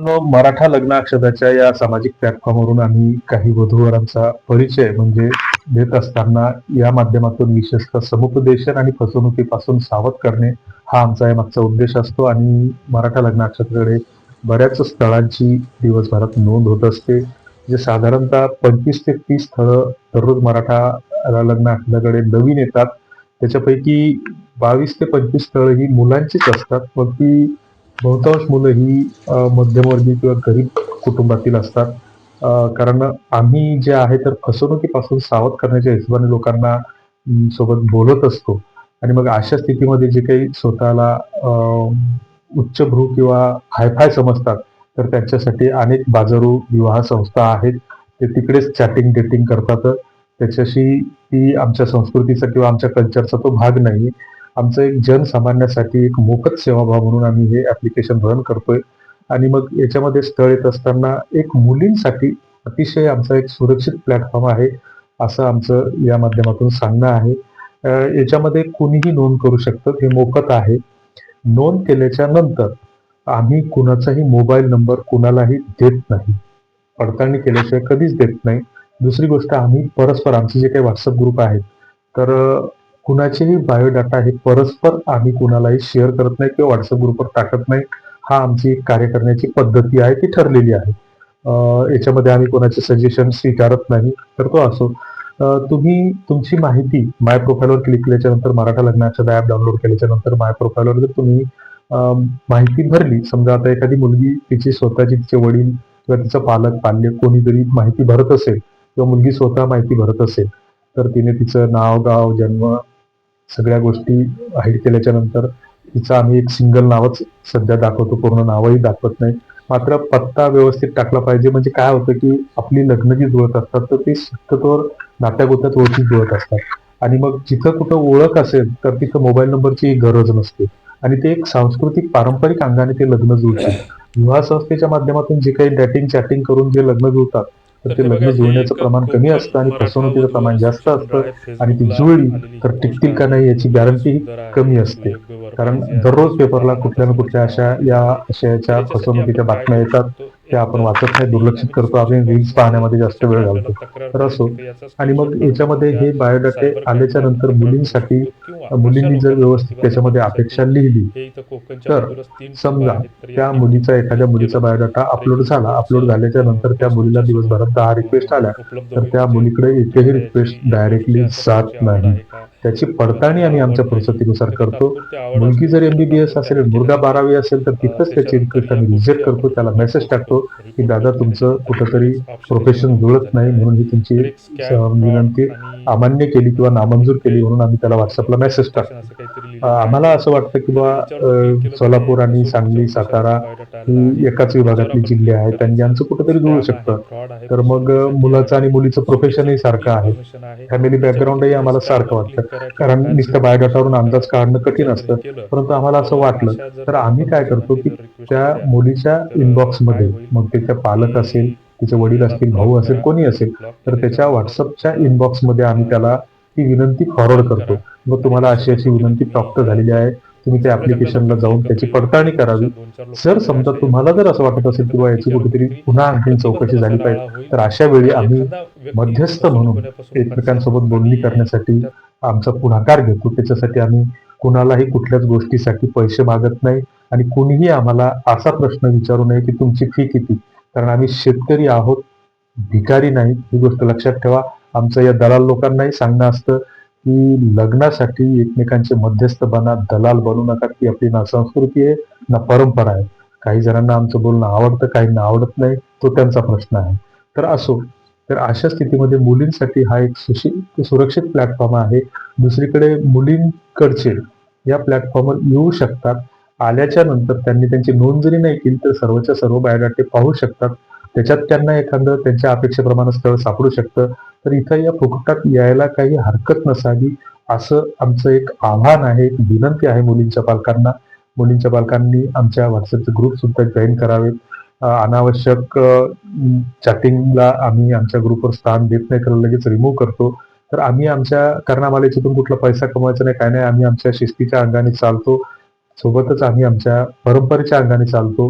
मराठा लग्न या सामाजिक प्लॅटफॉर्मवरून आम्ही काही वधूवरांचा परिचय म्हणजे देत असताना या माध्यमातून विशेषतः समुपदेशन आणि फसवणुकीपासून सावध करणे हा आमचा या मागचा उद्देश असतो आणि मराठा लग्न बऱ्याच स्थळांची दिवसभरात नोंद होत असते जे साधारणतः पंचवीस ते तीस स्थळं दररोज मराठा लग्नाक्षदाकडे नवीन येतात. त्याच्यापैकी बावीस ते पंचवीस स्थळं ही मुलांचीच असतात. मग ती बहुतांश मुलं ही मध्यमवर्गीय किंवा गरीब कुटुंबातील असतात. कारण आम्ही जे आहे तर फसवणुकीपासून सावध करण्याच्या हिशोबाने लोकांना सोबत बोलत असतो. आणि मग अशा स्थितीमध्ये जे काही स्वतःला उच्चभ्रू किंवा हायफाय समजतात तर त्यांच्यासाठी अनेक बाजारू विवाह संस्था आहेत. ते तिकडेच चॅटिंग डेटिंग करतात. त्याच्याशी ती आमच्या संस्कृतीचा किंवा आमच्या कल्चरचा तो भाग नाही. आमचं एक जनसामान्यासाठी एक मोफत सेवाभाव म्हणून आम्ही हे ऍप्लिकेशन रन करतोय. आणि मग याच्यामध्ये स्थळ येत असताना एक मुलींसाठी अतिशय आमचा एक सुरक्षित प्लॅटफॉर्म आहे असं आमचं या माध्यमातून सांगणं आहे. याच्यामध्ये कुणीही नोंद करू शकतं हे मोफत आहे. नोंद केल्याच्यानंतर आम्ही कुणाचाही मोबाईल नंबर कुणालाही देत नाही. पडताळणी केल्याशिवाय कधीच देत नाही. दुसरी गोष्ट आम्ही परस्पर आमचे जे काही व्हॉट्सअप ग्रुप आहेत तर कुणाचेही बायोडाटा हे परस्पर आम्ही कुणालाही शेअर करत नाही किंवा व्हॉट्सअप ग्रुपवर टाकत नाही. हा आमची एक कार्य करण्याची पद्धती आहे ती ठरलेली आहे. याच्यामध्ये आम्ही कोणाचे सजेशन स्वीकारत नाही तर तो असो. तुम्ही तुमची माहिती माय प्रोफाईलवर क्लिक केल्याच्यानंतर मराठा लग्नाचा ॲप डाउनलोड केल्याच्यानंतर माय प्रोफाईलवर जर तुम्ही माहिती भरली समजा आता एखादी मुलगी तिची स्वतःची तिचे वडील किंवा तिचं पालक पाल्य कोणीतरी माहिती भरत असेल किंवा मुलगी स्वतः माहिती भरत असेल तर तिने तिचं नाव गाव जन्म सगळ्या गोष्टी हाईड केल्याच्यानंतर तिचं आम्ही एक सिंगल नावच सध्या दाखवतो. पूर्ण नावही दाखवत नाही. मात्र पत्ता व्यवस्थित टाकला पाहिजे. म्हणजे काय होतं की आपली लग्न जी जुळत असतात तर ती शक्यतोवर नात्यागोत्यात ओळखी जुळत असतात. आणि मग जिथं कुठं ओळख असेल तर तिथं मोबाईल नंबरची गरज नसते. आणि ते एक सांस्कृतिक पारंपरिक अंगाने ते लग्न जुळते. विवाह संस्थेच्या माध्यमातून जे काही डॅटिंग चॅटिंग करून जे लग्न जुळतात तर ते लग्न जुळण्याचं प्रमाण कमी असतं आणि फसवणुकीचं प्रमाण जास्त असतं आणि ती जुळली तर टिकतील का नाही याची गॅरंटी कमी असते. कारण दररोज पेपरला कुठल्या ना कुठल्या अशा या आशयाच्या फसवणुकीच्या बातम्या येतात. त्या आपण वाचत नाही दुर्लक्षित करतो. आपण रील्स पाहण्यामध्ये जास्त वेळ घालतो. तर असो. आणि मग याच्यामध्ये हे बायोडाटे आल्याच्यानंतर मुलींसाठी मुलींनी जर व्यवस्थित त्याच्यामध्ये अपेक्षा लिहिली. तर समजा त्या मुलीचा एखाद्या मुलीचा बायोडाटा अपलोड झाला अपलोड झाल्याच्यानंतर त्या मुलीला दिवसभरात दहा रिक्वेस्ट आल्या. तर त्या मुलीकडे एकही रिक्वेस्ट डायरेक्टली जात नाही. त्याची पडताळणी आम्ही आमच्या परिस्थितीनुसार करतो. मुलगी जर एमबीबीएस असेल मुलगा बारावी असेल तर तिथंच त्याची रिक्वेस्ट आम्ही रिजेक्ट करतो त्याला मेसेज टाकतो. की दादा तुमचं कुठंतरी प्रोफेशन जुळत नाही म्हणून ही तुमची विनंती अमान्य केली किंवा नामंजूर केली म्हणून आम्ही त्याला व्हॉट्सअपला मेसेज टाकतो. आम्हाला असं वाटतं की बा सोलापूर आणि सांगली सातारा ही एकाच विभागातली जिल्हे आहेत आणि यांचं कुठंतरी जुळू शकतं. तर मग मुलाचं आणि मुलीचं प्रोफेशनही सारखं आहे. फॅमिली बॅकग्राऊंडही आम्हाला सारखं वाटतं. कारण नुसतं बायोडाटावरून अंदाज काढणं कठीण असतं. परंतु आम्हाला असं वाटलं. तर आम्ही काय करतो की त्या मुलीच्या इनबॉक्समध्ये मग त्याच्या पालक असेल तिचे वडील असतील भाऊ असेल कोणी असेल तर त्याच्या व्हॉट्सअपच्या इनबॉक्समध्ये आम्ही त्याला ती विनंती फॉरवर्ड करतो. मग तुम्हाला अशी अशी विनंती प्राप्त झालेली आहे. तुम्ही त्या ऍप्लिकेशनला जाऊन त्याची पडताळणी करावी. जर समजा तुम्हाला जर असं वाटत असेल किंवा याची कुठेतरी पुन्हा आणखी चौकशी झाली पाहिजे तर अशा वेळी आम्ही मध्यस्थ म्हणून एकमेकांसोबत बोलणी करण्यासाठी आमचा पुढाकार घेतो. त्याच्यासाठी आम्ही कुणालाही कुठल्याच गोष्टीसाठी पैसे मागत नाही आणि कुणीही आम्हाला असा प्रश्न विचारू नये की तुमची फी किती? कारण आम्ही शेतकरी आहोत भिकारी नाही. ही गोष्ट लक्षात ठेवा. आमचं या दलाल लोकांनाही सांगणं असतं की लग्नासाठी एकमेकांचे मध्यस्थ बना दलाल बनू नका ती आपली ना संस्कृती आहे ना परंपरा आहे. काही जणांना आमचं बोलणं आवडतं काहींना आवडत नाही तो त्यांचा प्रश्न आहे. तर असो तर अशा स्थितीमध्ये मुलींसाठी हा एक सुशी सुरक्षित प्लॅटफॉर्म आहे. दुसरीकडे मुलींकडचे या प्लॅटफॉर्मवर येऊ शकतात. आल्याच्यानंतर त्यांनी त्यांची नोंद जरी नाही केली तर सर्वच्या सर्व बायोडाटे पाहू शकतात. त्याच्यात त्यांना एखादं त्यांच्या अपेक्षेप्रमाणे स्थळ सापडू शकतं. तर इथं या फुकटात यायला काही हरकत नसावी असं आमचं एक आव्हान आहे एक विनंती आहे मुलींच्या पालकांना. मुलींच्या पालकांनी आमच्या व्हॉट्सअपचे ग्रुप सुद्धा जॉईन करावेत. अनावश्यक चॅटिंगला आम्ही आमच्या ग्रुपवर स्थान देत नाही तर लगेच रिमूव्ह करतो. तर आम्ही आमच्या कारण आम्हाला याच्यातून कुठला पैसा कमवायचा नाही काय नाही. आम्ही आमच्या शिस्तीच्या अंगाने चालतो. सोबतच आम्ही आमच्या परंपरेच्या अंगाने चालतो.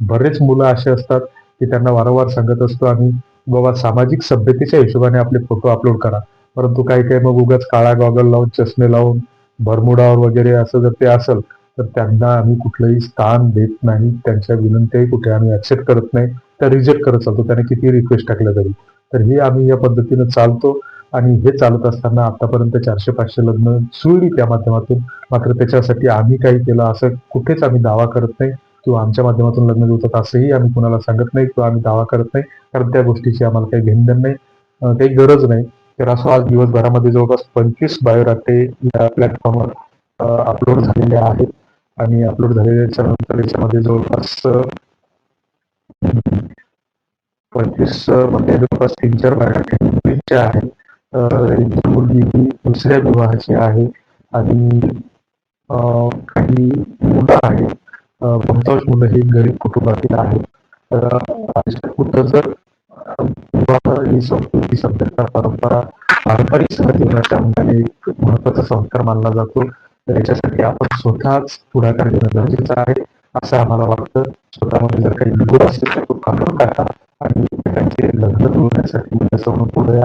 बरेच मुलं असे असतात की त्यांना वारंवार सांगत असतो आम्ही बाबा सामाजिक सभ्यतेच्या हिशोबाने आपले फोटो अपलोड करा. परंतु काही काही मग उगाच काळा गॉगल लावून चष्मे लावून भरमुडावर वगैरे असं जर ते असेल तर त्यांना आम्ही कुठलंही स्थान देत नाही. त्यांच्या विनंत्याही कुठे आम्ही ऍक्सेप्ट करत नाही. त्या रिजेक्ट करत चालतो. त्याने किती रिक्वेस्ट टाकल्या तरी. तर हे आम्ही या पद्धतीनं चालतो. आणि हे चालत असताना आतापर्यंत चारशे पाचशे लग्न जुळली त्या माध्यमातून मात्र त्याच्यासाठी आम्ही काही केलं असं कुठेच आम्ही दावा करत नाही. किंवा आमच्या माध्यमातून लग्न जुळतात असंही आम्ही कुणाला सांगत नाही किंवा आम्ही दावा करत नाही. कारण त्या गोष्टीची आम्हाला काही घेणदेण नाही काही गरज नाही. तर असं आज दिवसभरामध्ये जवळपास पंचवीस बायोडाटे या प्लॅटफॉर्मवर अपलोड झालेले आहेत. आणि अपलोड झालेल्याच्या नंतर याच्यामध्ये जवळपास पंचवीसमध्ये म्हणजे जवळपास तीन चार बायोडाटे आहेत मुलगी ही दुसऱ्या विवाहाची आहे आणि काही मुलं आहेत. बहुतांश मुलं ही गरीब कुटुंबातील आहेत. तर कुठं जर ही संस्कृती सभ्यता परंपरा पारंपरिक सहजीवनाच्या अंगाने एक महत्त्वाचा संस्कार मानला जातो तर याच्यासाठी आपण स्वतःच पुढाकार घेणं गरजेचं आहे असं आम्हाला वाटतं. स्वतःमध्ये जर काही निगोड असेल तर तो काढून काढा आणि त्यांचे लग्न जुळण्यासाठी म्हणून पुढे या.